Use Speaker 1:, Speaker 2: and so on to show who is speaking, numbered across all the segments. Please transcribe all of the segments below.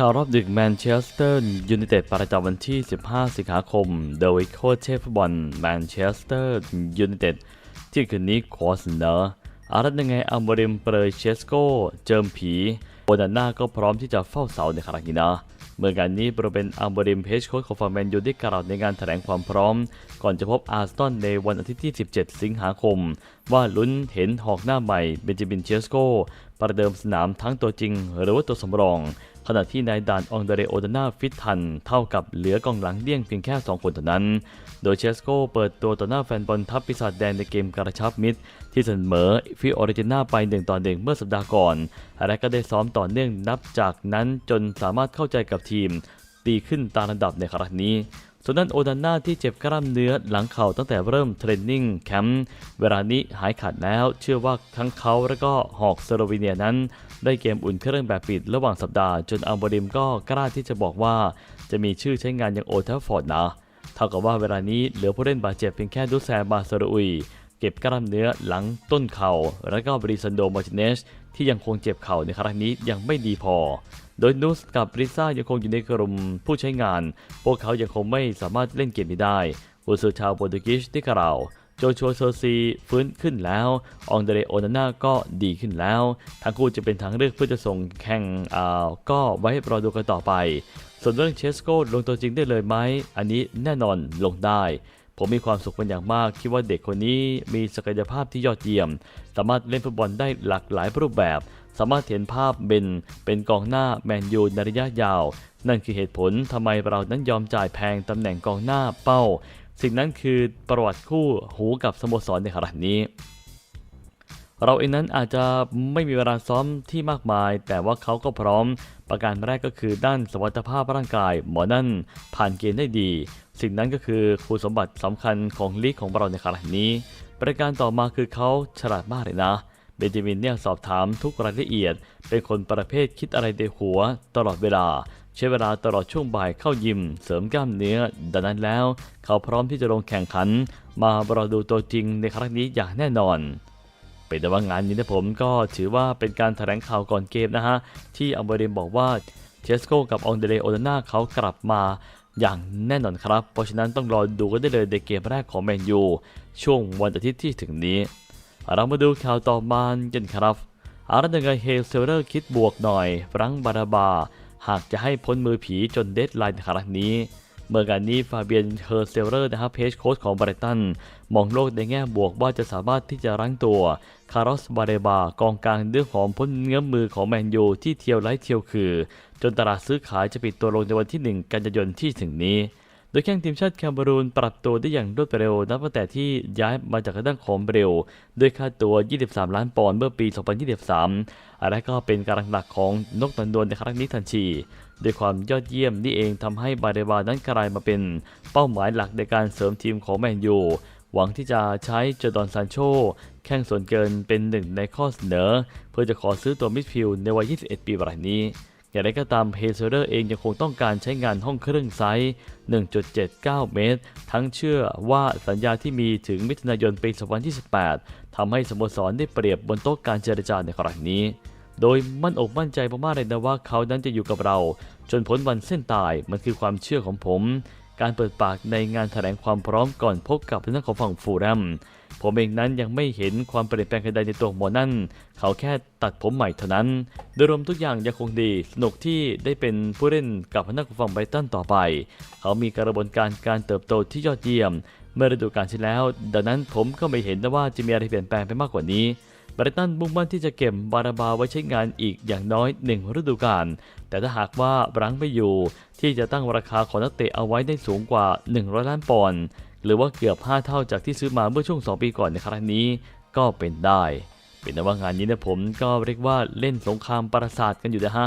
Speaker 1: ข่าวรอบดึกแมนเชสเตอร์ยูไนเต็ดประจำวันที่ 15 สิงหาคม โดยโค้ชเชฟบอลแมนเชสเตอร์ยูไนเต็ดที่คืนนี้ขอเสนออารัตยังไงอัมบริมเปรเชสโกเจิมผีโอนาน่าก็พร้อมที่จะเฝ้าเสาในครั้งนี้นะเมื่องานนี้บริเวณอัมบริมเพจโค้ชของฟอร์แมนยูได้กล่าวในงานแถลงความพร้อม ก่อนจะพบอาร์สตันในวันอาทิตย์ที่ 17 สิงหาคม ว่าลุ้นเห็นหอกหน้าใหม่เบนจามินเชสโกประเดิมสนามทั้งตัวจริงหรือว่าตัวสำรอง ขณะที่นายดานองเดเรโอดาน่าฟิตทัน เท่ากับเหลือกองหลังเลี่ยงเพียงแค่ 2 คนเท่านั้น โดยเชสโกเปิดตัวต่อหน้าแฟนบอลทัพปีศาจแดงในเกมกระชับมิตร ที่เสมอฟิออริจิน่าไป1ต่อ1เมื่อสัปดาห์ก่อน และก็ได้ซ้อมต่อเนื่องนับจากนั้นจนสามารถเข้าใจกับทีม ตีขึ้นตามระดับในครั้งนี้ ส่วนด้านโอดาน่าที่เจ็บกล้ามเนื้อหลังเข่าตั้งแต่เริ่มเทรนนิ่งแคมป์เวลานี้หายขาดแล้ว เชื่อว่าทั้งเขาและก็หอกสโลวีเนียนั้น ได้เกมอุ่นเครื่องแบบปิดระหว่างสัปดาห์จนอัลบริมก็กล้าที่จะบอกว่า จะมีชื่อใช้งานอย่างโอทัฟฟอร์ดนะเท่ากับว่าเวลานี้เหลือผู้เล่นบาดเจ็บเพียงแค่ดูแซบาซารุยเก็บกล้ามเนื้อหลังต้นเข่าและก็บริซันโดมาร์ติเนส ที่ยังคงเจ็บเข่าในครั้งนี้ยังไม่ดีพอ โดยนูสกับริซ่ายังคงอยู่ในกลุ่มผู้ใช้งาน พวกเขายังคงไม่สามารถเล่นเกมนี้ได้ผู้สื่อชาวโปรตุเกสได้กล่าวโจชัวโซซีฟื้นขึ้นแล้วองเดเรโอนาน่าก็ดีขึ้นแล้ว ทั้งคู่จะเป็นทางเลือกเพื่อจะส่งแข่งอ่าก็ไว้รอดูกันต่อไป ส่วนเรื่องเชสโกลงตัวจริงได้เลยไหม อันนี้แน่นอนลงได้ ผมมีความสุขเป็นอย่างมากคิดว่าเด็กคนนี้มีศักยภาพที่ยอดเยี่ยม สามารถเล่นฟุตบอลได้หลากหลายรูปแบบ สามารถเห็นภาพเบนเป็นกองหน้าแมนยูในระยะยาว นั่นคือเหตุผลทำไมเรานั้นยอมจ่ายแพงตำแหน่งกองหน้าเป้า สิ่งนั้นคือประวัติคู่หูกับสโมสรในขณะนี้ เราเองนั้นอาจจะไม่มีเวลาซ้อมที่มากมาย แต่ว่าเขาก็พร้อม ประการแรกก็คือด้านสมรรถภาพร่างกาย หมอนั่นผ่านเกณฑ์ได้ดี สิ่งนั้นก็คือคุณสมบัติสำคัญของลีกของเราในขณะนี้ ประการต่อมาคือเขาฉลาดมากเลยนะ เบนจามินเนี่ยสอบถามทุกรายละเอียด เป็นคนประเภทคิดอะไรในหัว ตลอดเวลา ใช้เวลาตลอดช่วงบ่ายเข้ายิม เสริมกล้ามเนื้อ ดังนั้นแล้ว เขาพร้อมที่จะลงแข่งขัน มารอดูตัวจริงในครั้งนี้อย่างแน่นอน เป็นแต่ว่างานนี้นะผมก็ถือว่าเป็นการแถลงข่าวก่อนเกมนะฮะ ที่อัมเบริมบอกว่าเชสโกกับองเดเลโอนาน่าเขากลับมาอย่างแน่นอนครับ เพราะฉะนั้นต้องรอดูกันได้เลยในเกมแรกของแมนยูช่วงวันอาทิตย์ที่ถึงนี้ เรามาดูข่าวต่อมากันครับอารันยังไงเฮลเซเลอร์คิดบวกหน่อยฟรังก์บาราบา หากจะให้พ้นมือผีจนเดดไลน์ครั้งนี้ เมื่องานนี้ฟาเบียนเฮอร์เซเลอร์นะครับเพจโค้ชของบริตัน มองโลกในแง่บวกว่าจะสามารถที่จะรั้งตัวคาร์ลอสบาเรบากองกลางเรื่องของพ้นเงื้อมือของแมนยูที่เที่ยวไร้เที่ยวคือ จนตลาดซื้อขายจะปิดตัวลงในวันที่ 1 กันยายนที่ถึงนี้โดยแข้งทีมชาติแคเมรูนปรับตัวได้อย่างรวดเร็ว นับตั้งแต่ที่ย้ายมาจากด้านของเบรลด้วยค่าตัว 23 ล้านปอนด์เมื่อปี 2023อะไรก็เป็นกำลังหลักของนกตันดวนในครั้งนี้ทันที ด้วยความยอดเยี่ยมนี่เองทำให้บาเรบานั้นกลายมาเป็นเป้าหมายหลักในการเสริมทีมของแมนยูหวังที่จะใช้เจอร์ดอนซานโชแข้งส่วนเกินเป็นหนึ่งในข้อเสนอ เพื่อจะขอซื้อตัวมิดฟิลด์ในวัย 21 ปีรายนี้ อย่างไรก็ตามเฮเซอร์เองยังคงต้องการใช้งานห้องเครื่องไซส์ 1.79 เมตร ทั้งเชื่อว่าสัญญาที่มีถึงมิถุนายนปี 2028ทำให้สโมสรได้เปรียบบนโต๊ะการเจรจาในครั้งนี้ โดยมั่นอกมั่นใจมากๆเลยนะว่าเขานั้นจะอยู่กับเรา จนพ้นวันเส้นตายมันคือความเชื่อของผม การเปิดปากในงานแถลงความพร้อมก่อนพบกับทางด้านของฝั่งฟูลแรมผมเองนั้นยังไม่เห็นความเปลี่ยนแปลงใดในตัวหมอนั่น เขาแค่ตัดผมใหม่เท่านั้น โดยรวมทุกอย่างยังคงดี สนุกที่ได้เป็นผู้เล่นกับทางด้านของฝั่งไบตันต่อไป เขามีกระบวนการการเติบโตที่ยอดเยี่ยม เมื่อฤดูกาลที่แล้ว ดังนั้นผมก็ไม่เห็นนะว่าจะมีอะไรเปลี่ยนแปลงไปมากกว่านี้ บรตันมุ่งมั่นที่จะเก็บบาราบาไว้ใช้งานอีกอย่างน้อยหนึ่งฤดูกาล แต่ถ้าหากว่ารังไม่อยู่ที่จะตั้งราคาของนักเตะเอาไว้ได้สูงกว่า 100 ล้านปอนด์ หรือว่าเกือบ 5 เท่าจากที่ซื้อมาเมื่อช่วง 2 ปีก่อนในครั้งนี้ก็เป็นได้ เป็นแต่ว่างานนี้นะผมก็เรียกว่าเล่นสงครามประสาทกันอยู่นะฮะ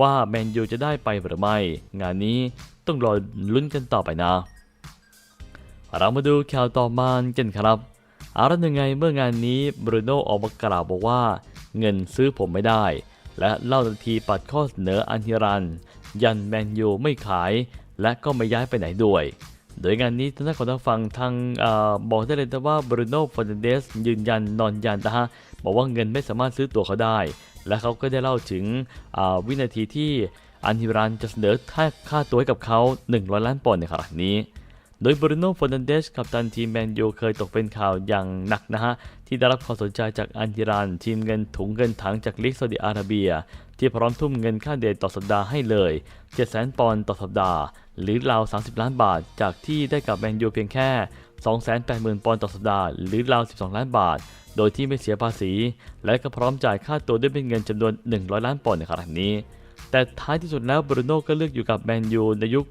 Speaker 1: ว่าแมนยูจะได้ไปหรือไม่ งานนี้ต้องรอลุ้นกันต่อไปนะ เรามาดูข่าวต่อมากันครับ เอาละยังไงเมื่องานนี้บรูโน่ออกมากล่าวบอกว่า เงินซื้อผมไม่ได้ และเล่าทันทีปัดข้อเสนออันฮิรัน ยันแมนยูไม่ขาย และก็ไม่ย้ายไปไหนด้วย โดยงานนี้ทางด้านของทางฝั่งทางอบอกได้เลยนะว่าบรูโน่ฟอนเดสยืนยันนอนยันนะฮะบอกว่าเงินไม่สามารถซื้อตัวเขาได้ และเขาก็ได้เล่าถึงวินาทีที่อันฮิรันจะเสนอค่าค่าตัวให้กับเขา100ล้านปอนด์ในครั้งนี้ โดยบรูโน่ฟ e ร์นันเดสกัปตันทีมแมนยูเคยตกเป็นข่าวอย่างหนักนะฮะ ที่ได้รับความสนใจจากอันฮิรันทีมเงินถุงเงินถังจากลีกซาอุดิอาระเบีย ที่พร้อมทุ่มเงินค่าเดทต่อสัปดาห์ให้เลย 700,000 ปอนด์ต่อสัปดาห์ หรือราว 30 ล้านบาท จากที่ได้กับแมนยูเพียงแค่ 280,000 ปอนด์ต่อสัปดาห์ หรือราว 12 ล้านบาท โดยที่ไม่เสียภาษี และก็พร้อมจ่ายค่าตัวด้วยเป็นเงินจำนวน 100 ล้านปอนด์ในครั้งนี้ แต่ท้ายที่สุดแล้วบรูโน่ก็เลือกอยู่กับแมนยูในยุค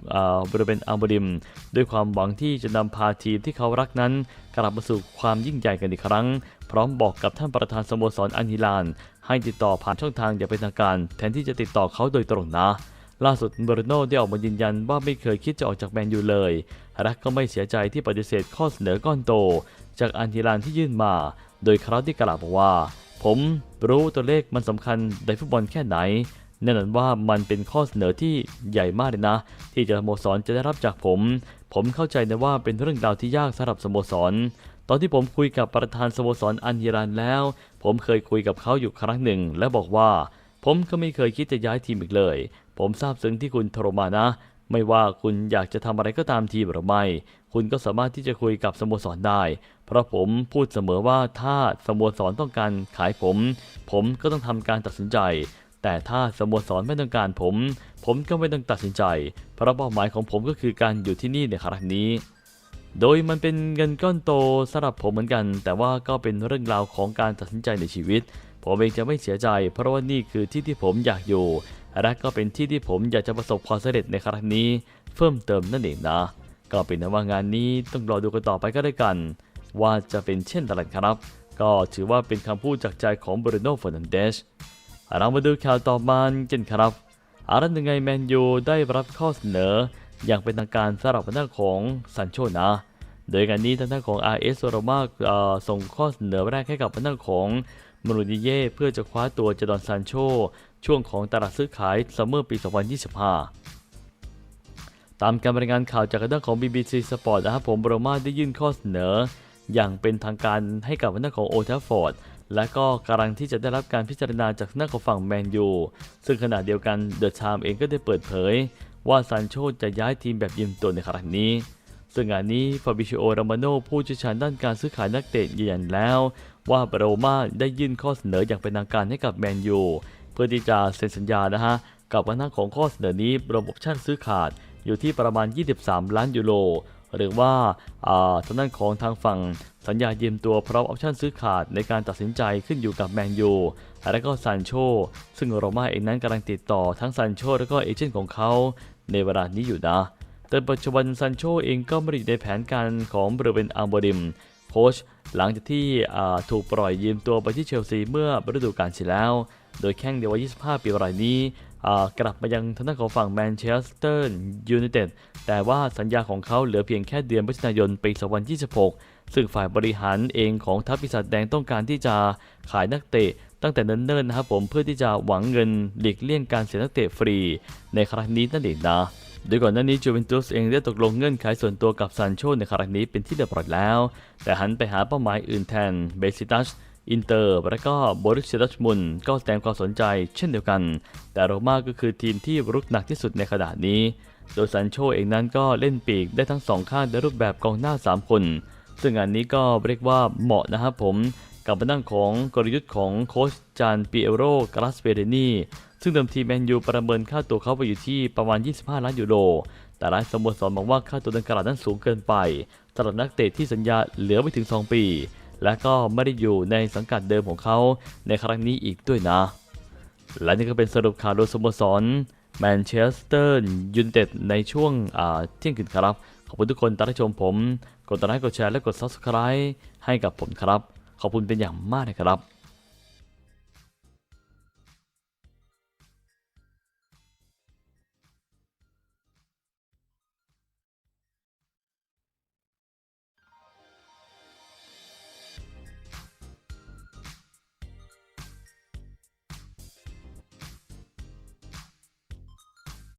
Speaker 1: บริเวณอัลบริม ด้วยความหวังที่จะนำพาทีมที่เขารักนั้น กลับมาสู่ความยิ่งใหญ่กันอีกครั้ง พร้อมบอกกับท่านประธานสโมสรอันฮิลาน ให้ติดต่อผ่านช่องทางอย่างเป็นทางการ แทนที่จะติดต่อเขาโดยตรงนะ ล่าสุดบรูโน่ได้ออกมายืนยันว่าไม่เคยคิดจะออกจากแมนยูเลยและก็ไม่เสียใจที่ปฏิเสธข้อเสนอก้อนโต จากอันฮิลานที่ยื่นมา โดยคราวที่กล่าวบอกว่า ผมรู้ตัวเลขมันสำคัญในฟุตบอลแค่ไหน แน่นอนว่ามันเป็นข้อเสนอที่ใหญ่มากเลยนะ ที่จะสโมสรจะได้รับจากผม ผมเข้าใจนะว่าเป็นเรื่องราวที่ยากสำหรับสโมสร ตอนที่ผมคุยกับประธานสโมสรอันฮิรันแล้ว ผมเคยคุยกับเขาอยู่ครั้งหนึ่ง และบอกว่า ผมก็ไม่เคยคิดจะย้ายทีมอีกเลย ผมทราบซึ้งที่คุณทรมานะ ไม่ว่าคุณอยากจะทำอะไรก็ตามทีหรือไม่ คุณก็สามารถที่จะคุยกับสโมสรได้ เพราะผมพูดเสมอว่าถ้าสโมสรต้องการขายผม ผมก็ต้องทำการตัดสินใจ แต่ถ้าสโมสรไม่ต้องการผม ผมก็ไม่ต้องตัดสินใจ เพราะเป้าหมายของผมก็คือการอยู่ที่นี่ในครั้งนี้ โดยมันเป็นเงินก้อนโตสำหรับผมเหมือนกัน แต่ว่าก็เป็นเรื่องราวของการตัดสินใจในชีวิต ผมเองจะไม่เสียใจ เพราะว่านี่คือที่ที่ผมอยากอยู่ และก็เป็นที่ที่ผมอยากจะประสบความสำเร็จในครั้งนี้ เพิ่มเติมนั่นเองนะ ก็เป็นว่างานนี้ต้องรอดูกันต่อไปก็ได้กัน ว่าจะเป็นเช่นไรครับ ก็ถือว่าเป็นคำพูดจากใจของบรูโน่ฟ e ร์นันเดส เรามาดูข่าวต่อมากันครับอารันยังไงแมนยูได้รับข้อเสนอ อย่างเป็นทางการสำหรับทางด้านของซันโชนะ โดยการนี้ทางด้านของ RS โรมาส่งข้อเสนอแรกให้กับทางด้านของมรูนิเย่เพื่อจะคว้าตัวจดอนซันโชช่วงของตลาดซื้อขายซัมเมอร์ปี 2025 ตามการรายงานข่าวจากทางด้านของ BBC Sport นะครับผมโรมาได้ยื่นข้อเสนอ อย่างเป็นทางการให้กับทางด้านของโอทัฟฟอร์ด และก็กำลังที่จะได้รับการพิจารณาจากหน้าของฝั่งแมนยูซึ่งขณะเดียวกันเดอะไทม์เองก็ได้เปิดเผย ว่าซานโชจะย้ายทีมแบบยืมตัวในครั้งนี้ ซึ่งงานนี้ฟาบิชิโอรามานโนผู้เชี่ยวชาญด้านการซื้อขายนักเตะยืนยันแล้ว ว่าโรม่าได้ยื่นข้อเสนออย่างเป็นทางการให้กับแมนยูเพื่อที่จะเซ็นสัญญานะฮะกับวันหน้าของข้อเสนอนี้ระบบชั่นซื้อขาดอยู่ที่ประมาณ 23 ล้านยูโร หรือว่าอ่าทางด้านของทางฝั่งสัญญายืมตัวพร้อมออปชั่นซื้อขาดในการตัดสินใจขึ้นอยู่กับแมนยูและก็ซานโชซึ่งโรม่าเองนั้นกำลังติดต่อทั้งซานโชและก็เอเจนต์ของเขาในเวลานี้อยู่นะ แต่ปัจจุบันซานโชเองก็ไม่ได้อยู่ในแผนการของบริเวณอัลโบริมโค้ชหลังจากที่ถูกปล่อยยืมตัวไปที่เชลซีเมื่อฤดูกาลที่แล้ว โดยแข้งเดียววัย25 ปีรายนี้ กลับมายังทางด้านของฝั่งแมนเชสเตอร์ยูไนเต็ดแต่ว่าสัญญาของเขาเหลือเพียงแค่เดือนพฤศจิกายนปี2026 ซึ่งฝ่ายบริหารเองของทัพปีศาจแดงต้องการที่จะขายนักเตะตั้งแต่เนิ่นๆนะครับผมเพื่อที่จะหวังเงินหลีกเลี่ยงการเสียนักเตะฟรี ในครั้งนี้นั่นเองนะโดยก่อนหน้านี้จูเวนตุสเองได้ตกลงเงื่อนไขส่วนตัวกับซานโชในครั้งนี้เป็นที่เรียบร้อยแล้ว แต่หันไปหาเป้าหมายอื่นแทนเบซิตัส อินเตอร์ และก็บริสเดอร์มุนก็แสดงความสนใจเช่นเดียวกัน แต่โรม่าก็คือทีมที่รุกหนักที่สุดในขณะนี้ โดยซันโชเองนั้นก็เล่นปีกได้ทั้งสองข้างในรูปแบบกองหน้า 3 คน ซึ่งอันนี้ก็เรียกว่าเหมาะนะครับผมกับมานั่งของกลยุทธ์ของโค้ชจานปิเอโรกราสเปเรนีซึ่งเดิมทีแมนยูประเมินค่าตัวเขาไปอยู่ที่ประมาณ 25 ล้านยูโร แต่หลายสโมสรมองว่าค่าตัวดังกล่าวนั้นสูงเกินไปสำหรับนักเตะที่สัญญาเหลือไม่ถึง 2 ปี และก็ไม่ได้อยู่ในสังกัดเดิมของเขาในครั้งนี้อีกด้วยนะ และนี่ก็เป็นสรุปข่าวโดยสโมสรแมนเชสเตอร์ยูไนเต็ดในช่วงเที่ยงคืนครับ ขอบคุณทุกคนที่รับชมผม กดไลค์กดแชร์และกด Subscribe ให้กับผมครับ ขอบคุณเป็นอย่างมากนะครับ